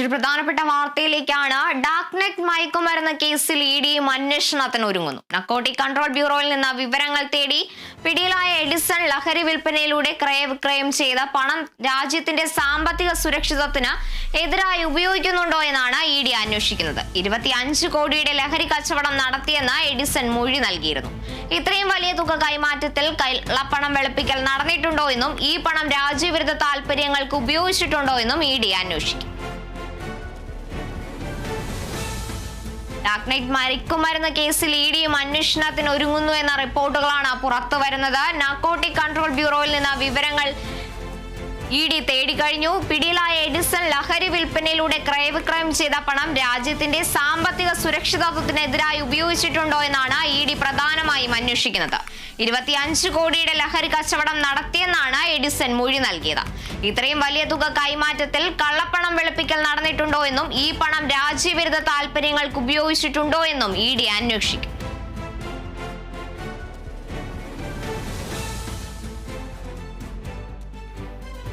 മറ്റൊരു പ്രധാനപ്പെട്ട വാർത്തയിലേക്കാണ്. ഡാക്നെറ്റ് നെറ്റ് മയക്കുമരുന്ന് കേസിൽ ഇ ഡിയും അന്വേഷണത്തിന് ഒരുങ്ങുന്നു. നക്കോട്ടി കൺട്രോൾ ബ്യൂറോയിൽ നിന്ന് വിവരങ്ങൾ തേടി പിടിയിലായ എഡിസൺ ലഹരി വിൽപ്പനയിലൂടെ ക്രയവിക്രയം ചെയ്ത പണം രാജ്യത്തിന്റെ സാമ്പത്തിക സുരക്ഷിതത്തിന് എതിരായി ഉപയോഗിക്കുന്നുണ്ടോ എന്നാണ് ഇ ഡി അന്വേഷിക്കുന്നത്. ഇരുപത്തിയഞ്ച് കോടിയുടെ ലഹരി കച്ചവടം നടത്തിയെന്ന് എഡിസൺ മൊഴി നൽകിയിരുന്നു. ഇത്രയും വലിയ തുക കൈമാറ്റത്തിൽ കള്ളപ്പണം വെളുപ്പിക്കൽ നടന്നിട്ടുണ്ടോ എന്നും ഈ പണം രാജ്യവിരുദ്ധ താല്പര്യങ്ങൾക്ക് ഉപയോഗിച്ചിട്ടുണ്ടോ എന്നും ഇ ഡി അന്വേഷിക്കും. ഡാക്നൈറ്റ് മരിക്കുമരുന്ന കേസിൽ ഇ ഡിയും അന്വേഷണത്തിന് ഒരുങ്ങുന്നു എന്ന റിപ്പോർട്ടുകളാണ് പുറത്തു വരുന്നത്. നാർക്കോട്ടിക് കൺട്രോൾ ബ്യൂറോയിൽ നിന്ന് വിവരങ്ങൾ ഇ ഡി തേടിക്കഴിഞ്ഞു പിടിയിലായ എഡിസൺ ലഹരി വിൽപ്പനയിലൂടെ ക്രയവിക്രയം ചെയ്ത പണം രാജ്യത്തിന്റെ സാമ്പത്തിക സുരക്ഷിതത്വത്തിനെതിരായി ഉപയോഗിച്ചിട്ടുണ്ടോ എന്നാണ് ഇ ഡി പ്രധാനമായും അന്വേഷിക്കുന്നത്. ഇരുപത്തിയഞ്ച് കോടിയുടെ ലഹരി കച്ചവടം നടത്തിയെന്നാണ് എഡിസൺ മൊഴി നൽകിയത്. ഇത്രയും വലിയ തുക കൈമാറ്റത്തിൽ കള്ളപ്പണം വെളുപ്പിക്കൽ നടന്നിട്ടുണ്ടോ എന്നും ഈ പണം രാജ്യവിരുദ്ധ താൽപര്യങ്ങൾക്ക് ഉപയോഗിച്ചിട്ടുണ്ടോ എന്നും ഇ ഡി അന്വേഷിക്കും.